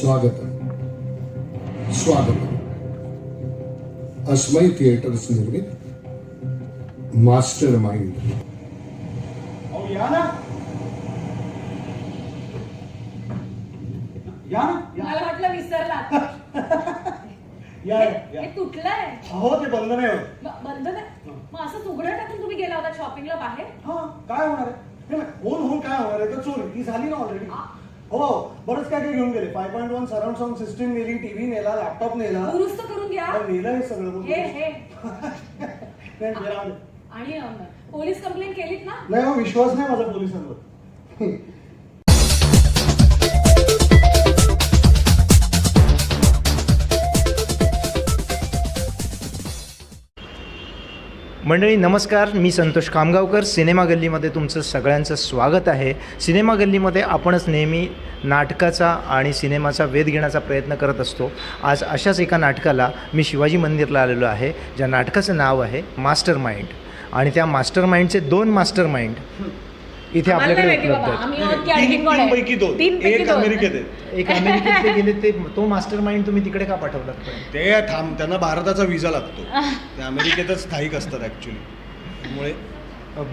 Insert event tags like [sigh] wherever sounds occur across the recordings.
स्वागतम. स्वागतम. अस्मय थिएटर्स निर्मित मास्टर माइंड अहो या ना. या ना. मला वाटलं विसरला. या [laughs] या. हे तुटलंय अहो ते बंद नाही होत ब- बंद नाही मग असं उघडं टाकून तुम्ही गेला होता शॉपिंगला बाहेर? हा काय होणार आहे? नाही, नाही, होऊन होऊन काय होणार आहे? तर चोरी ती झाली ना ऑलरेडी आ. हो बरंच काय काय घेऊन गेले. Five point one surround sound system नेली टीव्ही नेला लॅपटॉप नेला. दुरुस्त करून घ्या. अहो, नेलं हे सगळं हे हे. [laughs] नाही. आणि अं, पोलीस कंप्लेंट केलीत ना? नाही हो विश्वास नाही माझा पोलिसांवर. मंडळी नमस्कार. मी संतोष कामगावकर. सिनेमा गल्लीमध्ये तुमचं सगळ्यांचं स्वागत आहे. सिनेमा गल्लीमध्ये आपणच नेहमी नाटकाचा आणि सिनेमाचा वेध घेण्याचा प्रयत्न करत असतो. आज अशाच एका नाटकाला मी शिवाजी मंदिरला आलेलो आहे ज्या नाटकाचं नाव आहे मास्टर माइंड आणि त्या मास्टर माइंडचे दोन मास्टर माइंड इथे आपल्याकडे उपलब्ध. आहेत आहोत? पैकी दोन एक. अमेरिकेत आहे एक अमेरिकेत ते गेले ते तो मास्टर माइंड तुम्ही तिकडे का पाठवलात पण? ते थांब त्यांना भारताचा विजा लागतो ते अमेरिकेतच स्थायिक असतात ऍक्च्युली त्यामुळे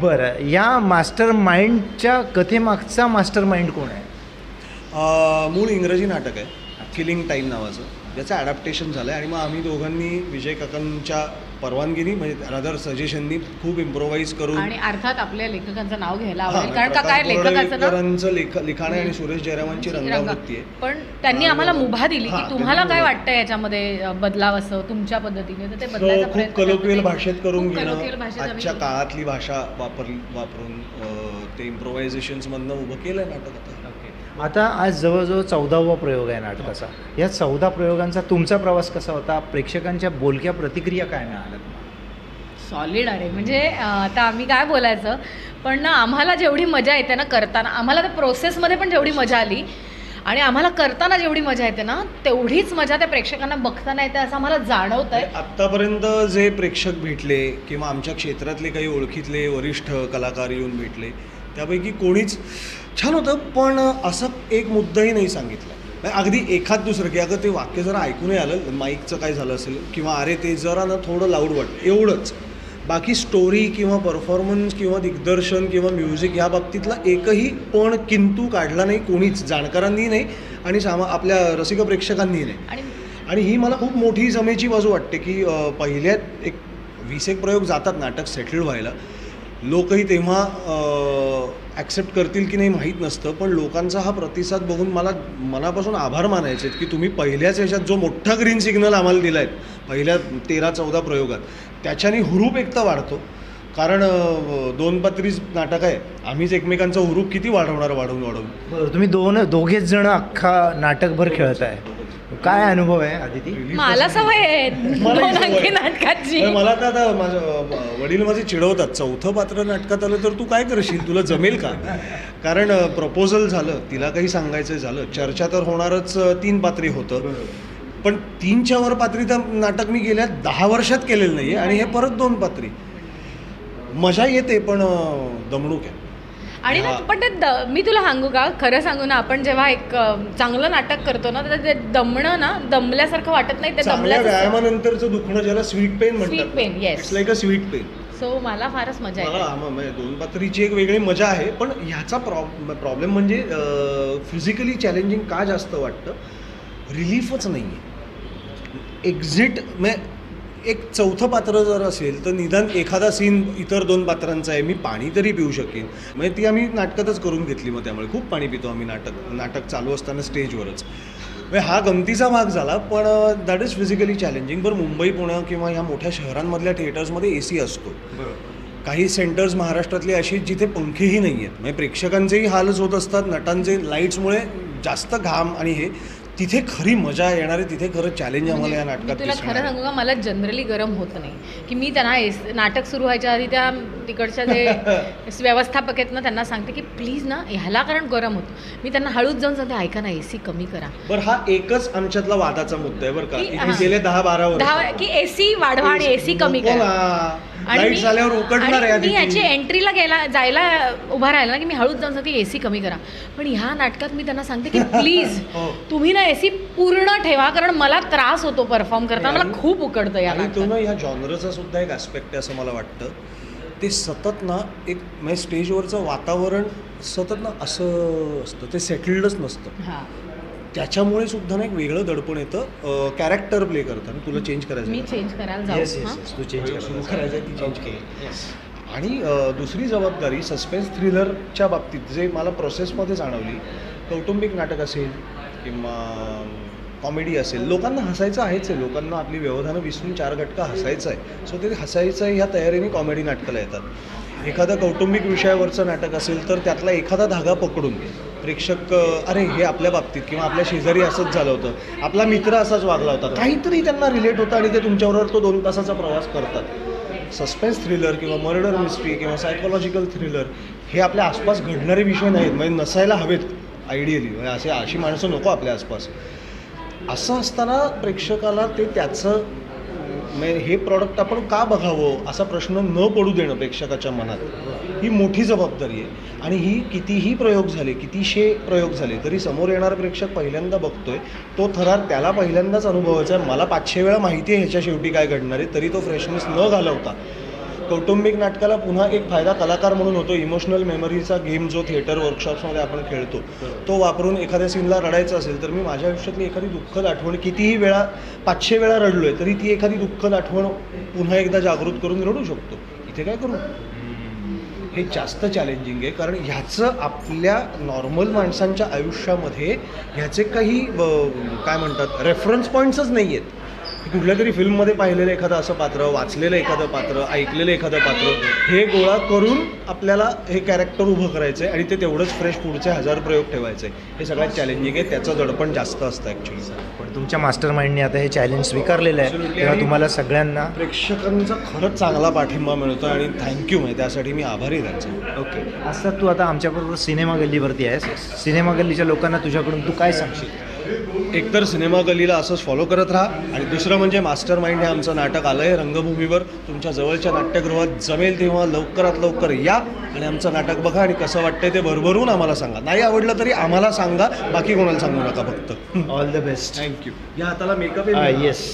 बरं या मास्टर माइंडच्या कथेमागचा मास्टर माइंड कोण आहे मूळ इंग्रजी नाटक आहे किलिंग टाईम नावाचं ज्याचं ॲडॅप्टेशन झालं आहे आणि मग आम्ही दोघांनी विजय काकांच्या परवानगीनी म्हणजे रादर सजेशननी खूप इम्प्रोव्हाइज करून आणि अर्थात आपल्या लेखकांचं नाव घ्यायला आवडेल. कारण का काय लेखकाचं लेख लिखाण आहे आणि सुरेश जयरामांची रंगावृत्ती आहे. पण त्यांनी आम्हाला मुभा दिली की तुम्हाला काय वाटतं याच्यामध्ये बदलाव असं तुमच्या पद्धतीने? तर ते बदलायचा खूप करते. भाषेत करून घेणं आजच्या. काळातली भाषा वापरली वापरून ते इम्प्रोव्हायझेशन्स मधनं उभं केलंय नाटक आता. आता आज जवळजवळ चौदावा प्रयोग आहे नाटकाचा. या चौदा प्रयोगांचा तुमचा प्रवास कसा होता? प्रेक्षकांच्या बोलक्या प्रतिक्रिया काय मिळाल्या तुम्हाला? सॉलिड आहे. म्हणजे आता आम्ही काय बोलायचं? पण ना आम्हाला जेवढी मजा येते ना करताना आम्हाला त्या प्रोसेसमध्ये पण जेवढी मजा आली आणि आम्हाला करताना जेवढी मजा येते ना तेवढीच मजा त्या प्रेक्षकांना बघताना येते असं आम्हाला जाणवत आहे आत्तापर्यंत जे प्रेक्षक भेटले किंवा आमच्या क्षेत्रातले काही ओळखीतले वरिष्ठ कलाकार येऊन भेटले त्यापैकी कोणीच छान होतं पण असं एक मुद्दाही नाही सांगितला. म्हणजे अगदी एखाद दुसरं की अगं ते वाक्य जरा ऐकू नाही आलं माईकचं काय झालं असेल किंवा अरे ते जरा ना थोडं लाऊड वाटतं एवढंच. बाकी स्टोरी किंवा परफॉर्मन्स किंवा दिग्दर्शन किंवा म्युझिक या बाबतीतला एकही पण किंतू काढला नाही कोणीच जाणकारांनी नाही आणि सामा आपल्या रसिक प्रेक्षकांनी नाही. आणि ही मला खूप मोठी जमेची बाजू वाटते की पहिल्यात एक वीस एक प्रयोग जातात नाटक सेटल व्हायला. लोकही तेव्हा ॲक्सेप्ट करतील की नाही माहीत नसतं पण लोकांचा हा प्रतिसाद बघून मला मनापासून आभार मानायचे आहेत की तुम्ही पहिल्याच याच्यात जो मोठा ग्रीन सिग्नल आम्हाला दिला आहे पहिल्या तेरा चौदा प्रयोगात त्याच्याने हुरूप एकता वाढतो. कारण दोन पत्रीच नाटक आहे आम्हीच एकमेकांचा हुरूप किती वाढवणार वाढवून वाढवून बरं तुम्ही दोन दोघेच जण अख्खा नाटकभर खेळत आहे काय अनुभव आहे आदिती? मला सवय आहे. दोन. अंकी नाटकाची. पण मला आता आता माझं वडील माझे चिडवतात. चौथं पात्र नाटकात आलं तर तू काय करशील? तुला जमेल का? कारण प्रपोजल झालं. तिला काही सांगायचं झालं. चर्चा तर होणारच तीन पात्री होतं. पण तीनच्या वर पात्रीचं नाटक मी गेल्या दहा वर्षात केलेलं नाही आणि हे परत दोन पात्री. मजा येते पण दमणूक आहे. आणि ना. पण ते द- मी तुला सांगू का? खरं सांगू ना आपण जेव्हा एक चांगलं नाटक करतो ना तर ते दमणं ना दमल्यासारखं वाटत नाही ते दमल्याचं व्यायामानंतरचं दुखणं ज्याला sweet pain pain, yes. It's like a sweet pain so मला फारच मजा येते. दोन पात्रीची एक वेगळी मजा आहे पण ह्याचा प्रॉब प्रॉब्लेम म्हणजे फिजिकली चॅलेंजिंग का जास्त वाटतं? रिलीफच नाही आहे एक्झिट म्हणजे एक चौथं पात्र जर असेल तर निदान एखादा सीन इतर दोन पात्रांचा आहे मी पाणी तरी पिऊ शकेन. म्हणजे ती आम्ही नाटकातच करून घेतली मग त्यामुळे. खूप पाणी पितो आम्ही नाटक नाटक चालू असताना स्टेजवरच. म्हणजे हा गमतीचा भाग झाला पण दॅट इज फिजिकली चॅलेंजिंग बरं मुंबई पुणे किंवा ह्या मोठ्या शहरांमधल्या थिएटर्समध्ये ए सी असतो. काही सेंटर्स महाराष्ट्रातले अशी जिथे पंखेही नाही आहेत म्हणजे प्रेक्षकांचेही हालच होत असतात नटांचे लाईट्समुळे जास्त घाम आणि हे. तिथे खरी मजा येणार आहे तिथे खरं चॅलेंज आम्हाला या म्हणजे नाटकात तुला दिसणार खरं आहे. सांगू का मला जनरली गरम होत नाही की मी त्यांना एस नाटक सुरू व्हायच्या आधी त्या तिकडच्या जे [laughs] व्यवस्थापक आहेत ना त्यांना सांगते की प्लीज ना ह्याला कारण गरम होतं मी त्यांना हळूच जाऊन सांगते ऐका ना ए सी कमी करा बरं हा एकच आमच्यातला वादाचा मुद्दा आहे बरं का की- इथे हा. गेले दहा बारा वर्ष दहा की ए सी वाढवा आणि ए सी कमी नको करा ना. मी- झाल्यावर उकडणार आहे मी याची. एंट्रीला गेला जायला उभा राहिला ना की मी हळूच जाऊन सांगते एसी कमी करा. पण ह्या नाटकात मी त्यांना सांगते की [laughs] प्लीज हो. तुम्ही ना एसी पूर्ण ठेवा कारण मला त्रास होतो परफॉर्म करताना. मला खूप उकडतं या आणि तो नाटकात. ना ह्या जॉनरचा सुद्धा एक ॲस्पेक्ट आहे असं मला वाटतं. ते सतत ना एक म्हणजे स्टेजवरचं वातावरण सतत ना असं असतं. ते सेटल्डच नसतं. त्याच्यामुळे सुद्धा ना एक वेगळं दडपण येतं. कॅरेक्टर प्ले करताना तुला चेंज करायचं मी. चेंज करायला येस येस हा? तू चेंज करायचं आहे ती चेंज केली आणि दुसरी जबाबदारी सस्पेन्स थ्रिलरच्या बाबतीत जे मला प्रोसेसमध्ये जाणवली कौटुंबिक नाटक असेल किंवा कॉमेडी असेल लोकांना हसायचं आहेच आहे. लोकांना आपली व्यवधानं विसरून चार घटका हसायचं आहे. सो ते हसायचं आहे ह्या तयारीने कॉमेडी नाटकाला येतात. एखादं कौटुंबिक विषयावरचं नाटक असेल तर त्यातला एखादा धागा पकडून प्रेक्षक अरे हे आपल्या बाबतीत किंवा आपल्या शेजारी असंच झालं होतं. आपला मित्र असाच वागला होता. काहीतरी त्यांना रिलेट होतं आणि ते तुमच्याबरोबर तो दोन तासाचा प्रवास करतात. सस्पेन्स थ्रिलर किंवा मर्डर मिस्ट्री किंवा सायकोलॉजिकल थ्रिलर हे आपल्या आसपास घडणारे विषय नाहीत. म्हणजे नसायला हवेत आयडियली म्हणजे असे अशी माणसं नको आपल्या आसपास. असं असताना प्रेक्षकाला ते त्याचं म्हणजे हे प्रॉडक्ट आपण का बघावं असा प्रश्न न पडू देणं प्रेक्षकाच्या मनात. ही मोठी जबाबदारी आहे. आणि ही कितीही प्रयोग झाले कितीशे प्रयोग झाले तरी समोर येणारा प्रेक्षक पहिल्यांदा बघतोय. तो थरार त्याला पहिल्यांदाच अनुभवायचा आहे. मला पाचशे वेळा माहिती आहे ह्याच्या शेवटी काय घडणार आहे तरी तो फ्रेशनेस न घालवता. कौटुंबिक नाटकाला पुन्हा एक फायदा कलाकार म्हणून होतो. इमोशनल मेमरीचा गेम जो थिएटर वर्कशॉप्समध्ये आपण खेळतो तो वापरून एखाद्या सीनला रडायचं असेल तर मी माझ्या आयुष्यातली एखादी दुःखद आठवण कितीही वेळा पाचशे वेळा रडलो आहे तरी ती एखादी दुःखद आठवण पुन्हा एकदा जागृत करून रडू शकतो. इथे काय करू? हे जास्त चॅलेंजिंग आहे कारण ह्याचं आपल्या नॉर्मल माणसांच्या आयुष्यामध्ये ह्याचे काही काय म्हणतात रेफरन्स पॉईंट्सच नाही आहेत कुठल्या तरी फिल्ममध्ये पाहिलेलं एखादं असं पात्र वाचलेलं एखादं पात्र ऐकलेलं एखादं पात्र हे गोळा करून आपल्याला हे कॅरेक्टर उभं करायचं आहे आणि ते तेवढंच फ्रेश पुढचे हजार प्रयोग ठेवायचे हे सगळ्यात चॅलेंजिंग आहे. त्याचं दडपण जास्त असतं ॲक्च्युली पण तुमच्या मास्टर माइंडने आता हे चॅलेंज स्वीकारलेलं आहे. तेव्हा तुम्हाला सगळ्यांना प्रेक्षकांचा खरंच चांगला पाठिंबा मिळतो आणि थँक्यू म्हणजे त्यासाठी मी आभारी त्यांचा. ओके असं तू आता आमच्याबरोबर सिनेमा गल्लीवरती आहेस. सिनेमा गल्लीच्या लोकांना तुझ्याकडून तू काय सांगशील? एकतर सिनेमा गलीला असंच फॉलो करत राहा. आणि दुसरं म्हणजे मास्टर माइंड हे आमचं नाटक आलं आहे रंगभूमीवर. तुमच्या जवळच्या नाट्यगृहात जमेल तेव्हा लवकरात लवकर या आणि आमचं नाटक बघा आणि कसं वाटतंय ते भरभरून आम्हाला सांगा. नाही आवडलं तरी आम्हाला सांगा बाकी कोणाला सांगू नका फक्त. ऑल द बेस्ट थँक्यू या हाताला मेकअप येस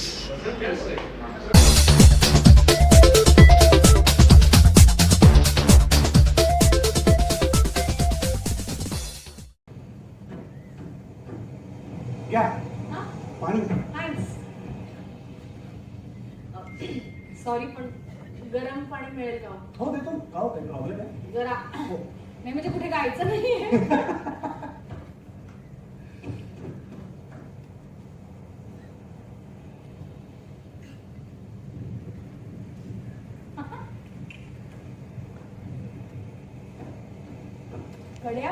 सॉरी पण. गरम पाणी मिळेल का? हो देतो. का हो काही प्रॉब्लेम आहे जरा. नाही म्हणजे कुठे जायचं नाहीये. कड्या?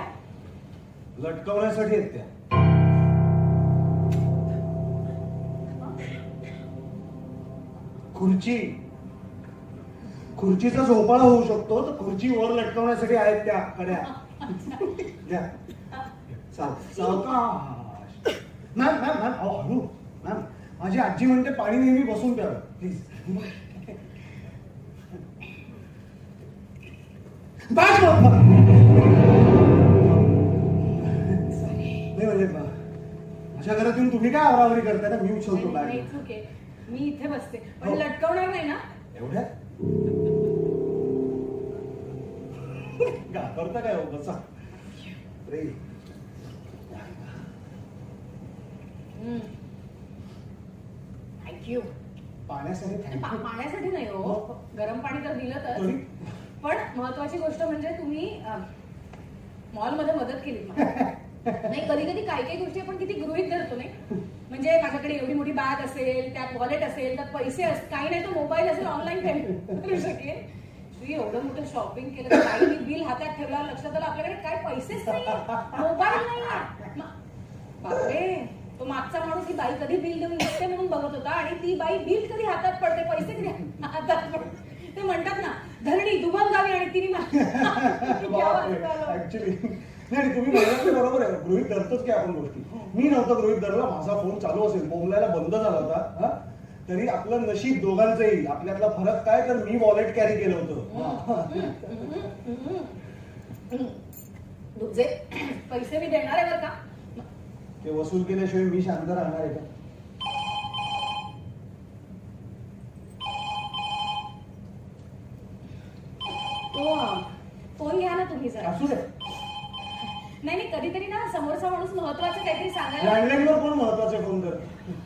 लटकवण्यासाठी आहेत त्या. खुर्ची. खुर्चीचा झोपाळा होऊ शकतो तर खुर्ची वर लटकवण्यासाठी आहेत त्या कड्या. द्या. सावकाश. मॅम मॅम मॅम अहो मॅम माझी आजी म्हणते पाणी नेहमी बसून प्यावं. प्लीज. नाही म्हणजे माझ्या घरात येऊन तुम्ही काय आवरावरी करताय? ना मी उचलतो बॅग. मी इथे बसते. पण हो. लटकवणार नाही ना? एवढ्या? घाबरता काय हो? बसा. रे थँक्यू पाण्यासाठी थँक्यू पाण्यासाठी नाही हो. गरम पाणी तर दिलं तर तरी? पण महत्वाची गोष्ट म्हणजे तुम्ही मॉलमध्ये मदत केली. मला. [laughs] नाही कधी कधी काही काही गोष्टी आपण किती गृहित धरतो नाही? म्हणजे माझ्याकडे एवढी मोठी बॅग असेल त्यात वॉलेट असेल त्यात पैसे असतील काही नाही तर मोबाईल असेल ऑनलाईन पेमेंट करू शकेल तुम्ही एवढं मोठं शॉपिंग केलं काही मी बिल हातात ठेवल्यावर लक्षात आलं आपल्याकडे काय पैसेच नाही मोबाईल नाही बापरे! तो मागचा माणूस ही बाई कधी बिल देऊन निघते म्हणून बघत होता आणि ती बाई बिल कधी हातात पडते पैसे कधी हातात पडते? ते म्हणतात ना धरणी दुबन गावी आणि तिने झालं? ऍक्च्युली [laughs] नाही तुम्ही म्हणाल बरोबर आहे. गृहित धरतोच की आपण गोष्टी. मी नव्हतं गृहित धरला माझा फोन चालू असेल. बोमलायला बंद झाला होता हा? तरी आपलं नशीब दोघांचं येईल. आपल्यातला फरक काय? तर मी वॉलेट कॅरी केलं होतं. [laughs] तुझे पैसे मी देणार आहे बरं का? ते वसूल केल्याशिवाय मी शांत राहणार आहे का? तो फोन घ्या ना तुम्ही जरा. असू दे. नाही नाही कधीतरी ना समोरचा माणूस महत्वाचं काहीतरी सांगायला लँडलाईनवर कोण महत्त्वाचे फोन करत?